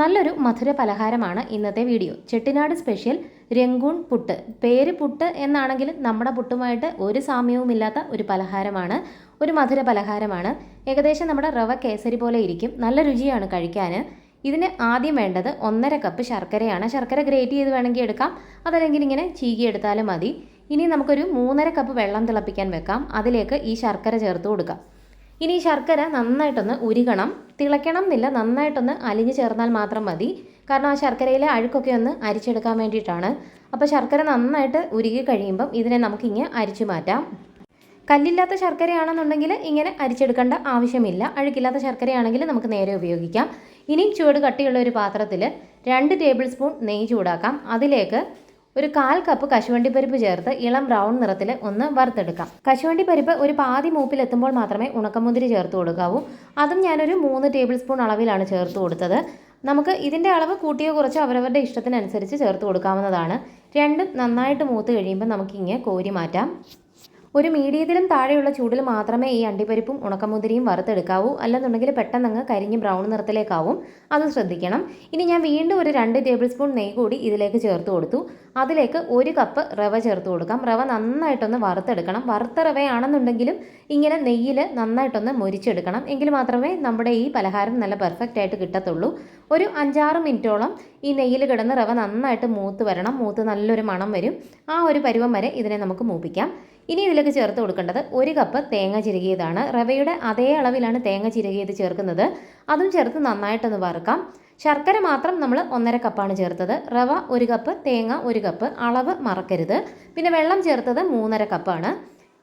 നല്ലൊരു മധുര പലഹാരമാണ് ഇന്നത്തെ video. Chettinad special Rangoon puttu. പേര് പുട്ട് എന്നാണെങ്കിലും നമ്മുടെ പുട്ടുമായിട്ട് ഒരു സാമ്യവുമില്ലാത്ത ഒരു പലഹാരമാണ്. ഒരു മധുര പലഹാരമാണ്. ഏകദേശം നമ്മുടെ റവ കേസരി പോലെ ഇരിക്കും. നല്ല രുചിയാണ് കഴിക്കാൻ ഇതിന് ആദ്യം വേണ്ടത് ഒന്നര കപ്പ് ശർക്കരയാണ്. ശർക്കര ഗ്രേറ്റ് ചെയ്ത് വേണമെങ്കിൽ എടുക്കാം. അതല്ലെങ്കിൽ ഇങ്ങനെ ചീകി എടുത്താലും മതി. ഇനി നമുക്കൊരു മൂന്നര കപ്പ് വെള്ളം തിളപ്പിക്കാൻ വെക്കാം. അതിലേക്ക് ഈ ശർക്കര ചേർത്ത് കൊടുക്കാം. ഇനി ശർക്കര നന്നായിട്ടൊന്ന് ഉരുകണം. തിളയ്ക്കണം എന്നില്ല നന്നായിട്ടൊന്ന് അലിഞ്ഞു ചേർന്നാൽ മാത്രം മതി. കാരണം ആ ശർക്കരയിലെ അഴുക്കൊക്കെ ഒന്ന് അരിച്ചെടുക്കാൻ വേണ്ടിയിട്ടാണ്. അപ്പോൾ ശർക്കര നന്നായിട്ട് ഉരുകി കഴിയുമ്പം ഇതിനെ നമുക്കിങ്ങനെ അരിച്ചു മാറ്റാം. കല്ലില്ലാത്ത ശർക്കരയാണെന്നുണ്ടെങ്കിൽ ഇങ്ങനെ അരിച്ചെടുക്കേണ്ട ആവശ്യമില്ല. അഴുക്കില്ലാത്ത ശർക്കരയാണെങ്കിൽ നമുക്ക് നേരെ ഉപയോഗിക്കാം. ഇനി ചുവട് കട്ടിയുള്ള ഒരു പാത്രത്തിൽ രണ്ട് ടേബിൾ സ്പൂൺ നെയ്യ് ചൂടാക്കാം. അതിലേക്ക് ഒരു കാൽ കപ്പ് കശുവണ്ടി പരിപ്പ് ചേർത്ത് ഇളം ബ്രൗൺ നിറത്തിൽ ഒന്ന് വറുത്തെടുക്കാം. കശുവണ്ടി പരിപ്പ് ഒരു പാതി മൂപ്പിലെത്തുമ്പോൾ മാത്രമേ ഉണക്കമുന്തിരി ചേർത്ത് കൊടുക്കാവൂ. അതും ഞാനൊരു മൂന്ന് ടേബിൾ സ്പൂൺ അളവിലാണ് ചേർത്ത് കൊടുത്തത്. നമുക്ക് ഇതിന്റെ അളവ് കൂട്ടിയോ കുറച്ചോ അവരവരുടെ ഇഷ്ടത്തിനനുസരിച്ച് ചേർത്ത് കൊടുക്കാവുന്നതാണ്. രണ്ടും നന്നായിട്ട് മൂത്ത് കഴിയുമ്പോൾ നമുക്കിങ്ങനെ കോരി മാറ്റാം. ഒരു മീഡിയത്തിലും താഴെയുള്ള ചൂടിൽ മാത്രമേ ഈ അണ്ടിപ്പരിപ്പും ഉണക്കമുന്തിരിയും വറുത്തെടുക്കാവൂ. അല്ലെന്നുണ്ടെങ്കിൽ പെട്ടെന്ന് അങ്ങ് കരിഞ്ഞ് ബ്രൗൺ നിറത്തിലേക്കാവും. അത് ശ്രദ്ധിക്കണം. ഇനി ഞാൻ വീണ്ടും ഒരു രണ്ട് ടേബിൾ സ്പൂൺ നെയ്യ് കൂടി ഇതിലേക്ക് ചേർത്ത് കൊടുത്തു. അതിലേക്ക് ഒരു കപ്പ് റവ ചേർത്ത് കൊടുക്കാം. റവ നന്നായിട്ടൊന്ന് വറുത്തെടുക്കണം. വറുത്ത റവയാണെന്നുണ്ടെങ്കിലും ഇങ്ങനെ നെയ്യിൽ നന്നായിട്ടൊന്ന് മൊരിച്ചെടുക്കണം. എങ്കിൽ മാത്രമേ നമ്മുടെ ഈ പലഹാരം നല്ല പെർഫെക്റ്റ് ആയിട്ട് കിട്ടത്തുള്ളൂ. ഒരു അഞ്ചാറ് മിനിറ്റോളം ഈ നെയ്യിൽ കിടന്ന് റവ നന്നായിട്ട് മൂത്ത് വരണം. മൂത്ത് നല്ലൊരു മണം വരും. ആ ഒരു പരുവം വരെ ഇതിനെ നമുക്ക് മൂപ്പിക്കാം. ഇനി ഇതിലേക്ക് ചേർത്ത് കൊടുക്കേണ്ടത് ഒരു കപ്പ് തേങ്ങ ചിരകിയതാണ്. റവയുടെ അതേ അളവിലാണ് തേങ്ങ ചിരകിയത് ചേർക്കുന്നത്. അതും ചേർത്ത് നന്നായിട്ടൊന്ന് വറുക്കാം. ശർക്കര മാത്രം നമ്മൾ ഒന്നര കപ്പാണ് ചേർത്തത്. റവ ഒരു കപ്പ് തേങ്ങ ഒരു കപ്പ് അളവ് മറക്കരുത്. പിന്നെ വെള്ളം ചേർത്തത് മൂന്നര കപ്പാണ്.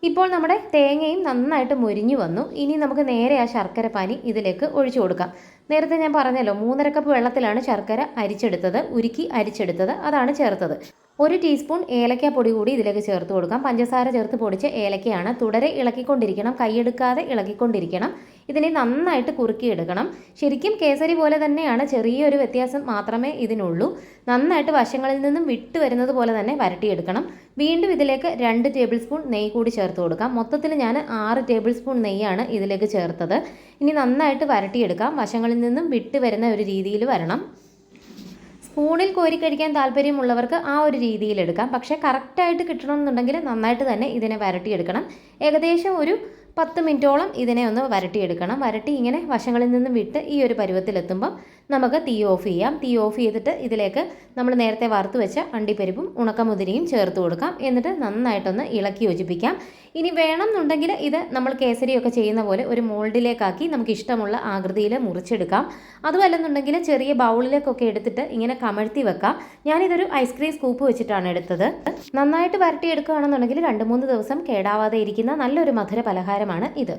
ഇപ്പോൾ നമ്മുടെ തേങ്ങയും നന്നായിട്ട് മുരിഞ്ഞു വന്നു. ഇനി നമുക്ക് നേരെ ആ ശർക്കര പാനി ഇതിലേക്ക് ഒഴിച്ചു കൊടുക്കാം. നേരത്തെ ഞാൻ പറഞ്ഞല്ലോ മൂന്നര കപ്പ് വെള്ളത്തിലാണ് ശർക്കര അരിച്ചെടുത്തത് ഉരുക്കി അരിച്ചെടുത്തത് അതാണ് ചേർത്തത്. ഒരു ടീസ്പൂൺ ഏലക്ക പൊടി കൂടി ഇതിലേക്ക് ചേർത്ത് കൊടുക്കാം. പഞ്ചസാര ചേർത്ത് പൊടിച്ച ഏലക്കയാണ് തുടരെ ഇളക്കിക്കൊണ്ടിരിക്കണം. കൈയെടുക്കാതെ ഇളക്കിക്കൊണ്ടിരിക്കണം. ഇതിനെ നന്നായിട്ട് കുറുക്കിയെടുക്കണം. ശരിക്കും കേസരി പോലെ തന്നെയാണ്. ചെറിയൊരു വ്യത്യാസം മാത്രമേ ഇതിനുള്ളൂ. നന്നായിട്ട് വശങ്ങളിൽ നിന്നും വിട്ട് വരുന്നത് പോലെ തന്നെ വരട്ടിയെടുക്കണം. വീണ്ടും ഇതിലേക്ക് രണ്ട് ടേബിൾ സ്പൂൺ നെയ്യ് കൂടി ചേർത്ത് കൊടുക്കാം. മൊത്തത്തിൽ ഞാൻ ആറ് ടേബിൾ സ്പൂൺ നെയ്യാണ് ഇതിലേക്ക് ചേർത്തത്. ഇനി നന്നായിട്ട് വരട്ടിയെടുക്കാം. വശങ്ങളിൽ നിന്നും വിട്ട് വരുന്ന ഒരു രീതിയിൽ വരണം. സ്പൂണിൽ കോരി കഴിക്കാൻ താല്പര്യമുള്ളവർക്ക് ആ ഒരു രീതിയിൽ എടുക്കാം. പക്ഷേ കറക്റ്റായിട്ട് കിട്ടണമെന്നുണ്ടെങ്കിൽ നന്നായിട്ട് തന്നെ ഇതിനെ വരട്ടിയെടുക്കണം. ഏകദേശം ഒരു പത്ത് മിനിറ്റോളം ഇതിനെ ഒന്ന് വരട്ടിയെടുക്കണം. വരട്ടി ഇങ്ങനെ വശങ്ങളിൽ നിന്നും വിട്ട് ഈ ഒരു പരുവത്തിലെത്തുമ്പം നമുക്ക് തീ ഓഫ് ചെയ്യാം. തീ ഓഫ് ചെയ്തിട്ട് ഇതിലേക്ക് നമ്മൾ നേരത്തെ വറുത്ത് വെച്ച അണ്ടിപ്പരിപ്പും ഉണക്കമുതിരിയും ചേർത്ത് കൊടുക്കാം. എന്നിട്ട് നന്നായിട്ടൊന്ന് ഇളക്കി യോജിപ്പിക്കാം. ഇനി വേണമെന്നുണ്ടെങ്കിൽ ഇത് നമ്മൾ കേസരിയൊക്കെ ചെയ്യുന്ന പോലെ ഒരു മോൾഡിലേക്കാക്കി നമുക്ക് ഇഷ്ടമുള്ള ആകൃതിയിൽ മുറിച്ചെടുക്കാം. അതുമല്ലെന്നുണ്ടെങ്കിൽ ചെറിയ ബൗളിലേക്കൊക്കെ എടുത്തിട്ട് ഇങ്ങനെ കമഴ്ത്തി വെക്കാം. ഞാനിതൊരു ഐസ്ക്രീം സ്കൂപ്പ് വെച്ചിട്ടാണ് എടുത്തത്. നന്നായിട്ട് വരട്ടിയെടുക്കുകയാണെന്നുണ്ടെങ്കിൽ രണ്ട് മൂന്ന് ദിവസം കേടാവാതെ ഇരിക്കുന്ന നല്ലൊരു മധുര പലഹാരമാണ് ഇത്.